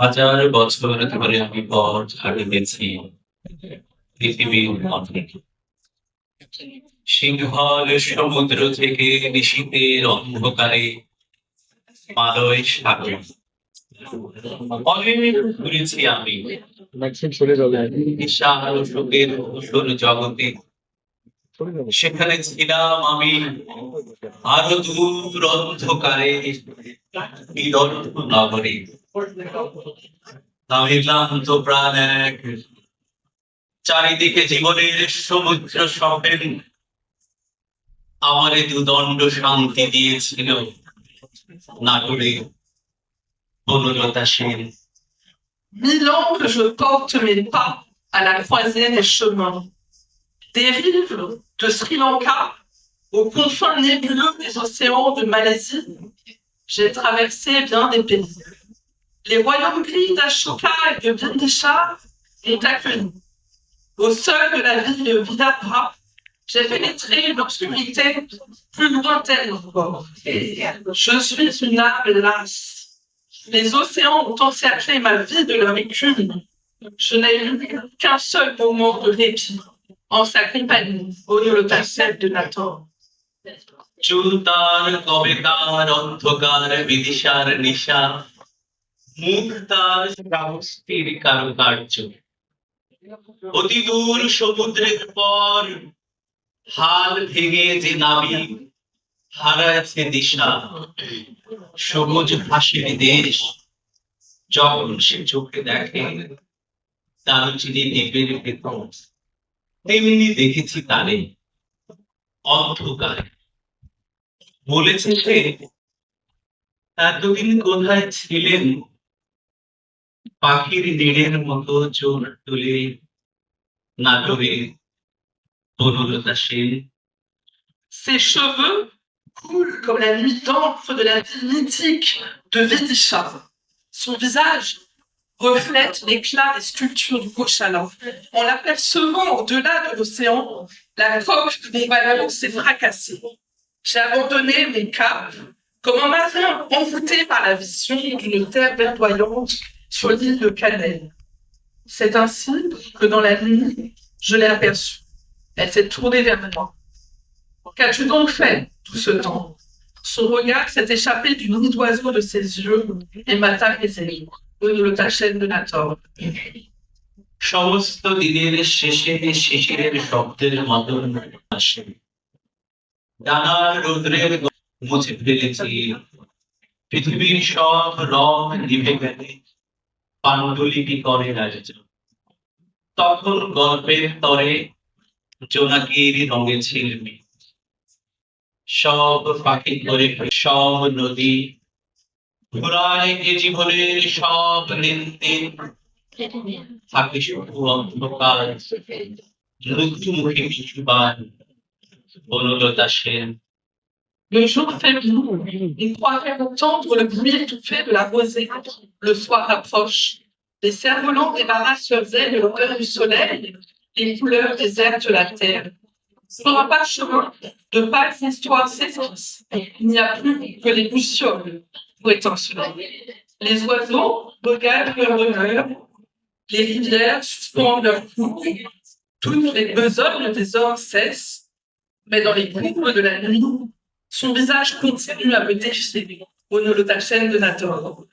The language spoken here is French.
হাজার বছর ধরে আমি পথ হারিয়েছি পৃথিবীর পথে সিংহল সমুদ্র থেকে নিশীতের অন্ধকারে মালয় সাগর। ঘুরেছি আমি। বিশাল সেখানে ছিলাম আমি। আরও দূর অন্ধকারে। নগরে। আমি ক্লান্ত প্রাণ এক চারিদিকে জীবনের সমুদ্র সপেন আমারে দুদণ্ড শান্তি দিয়েছিল নাটরে বনলতা Sen Mille ans que je porte mes pas à la croisée des chemins. Des rives de Sri Lanka aux confins nébuleux des océans de Malaisie, j'ai traversé bien des pays. Les royaumes gris d'Ashoka et de Bindishar m'ont accueilli. Au seuil de la ville de Vidarbha, j'ai pénétré une obscurité plus lointaine encore. Je suis une âme lasse. Les océans ont encerclé ma vie de leur écume. Je n'ai eu qu'un seul moment de répit en sa compagnie au Nolotachel de Nator. চুল তার কবে তার অন্ধকার বিদিশার নিশা অতি দূর সমুদ্রের পর হাল ভেঙে যে হারাচ্ছে দিশা। সবুজ ঘাসের দেশ, যখন সে চোখে দেখে দারুচিনি ভেতর। তেমনি দেখেছি তারে, অন্ধকারে। বলেছে সে, এতদিন কোথায় ছিলেন? পাখির নীড়ের মতো চোখ তুলে নাটরে বনলতা Sen Ses cheveux coulent comme la nuit d'encre de la vie mythique de Vidisha. Son visage reflète l'éclat des sculptures du Goshala. En l'apercevant au-delà de l'océan, la coque de mon ballon s'est fracassée. J'ai abandonné mes capes comme un marin envoûté par la vision d'une terre verdoyante sur l'île de Cannelle. C'est ainsi que dans la nuit, je l'ai aperçue. Elle s'est tournée vers moi. Qu'as-tu donc fait tout ce temps Son regard s'est échappé du nid d'oiseau de ses yeux et m'a apaisé au le chaîne de Nator. সমস্ত দিনের শেষে শিশিরের শব্দের মতন আসে ডানার রৌদ্রের গ- মুছে ফেলেছি পৃথিবীর সব রং নিভে গেলে পাণ্ডুলিপি করে রাজ্য। তখন গল্পের তরে জোনাকির রঙে ছিলমি সব পাখি করে সব নদী ঘোরায় এ জীবনের সব লেনদেন থাকে শুধু অন্ধকার, মৃত্যুমুখী বিশুবান বনলতা Sen. Le jour fait jour. Il croirait entendre le bruit étouffé de la rosée. Le soir approche. Les cerfs-volants débarrassent leurs ailes de l'odeur du soleil, les couleurs de la terre. Sur un parchemin, de pâles histoires s'esquissent. Il n'y a plus que les lucioles pour étinceler. Les oiseaux regardent leur demeure. Les rivières suspendent leur cours. Toutes les besognes des hommes cessent. Mais dans les boucles de la nuit, son visage continue à me défier au nolotachène de Nator.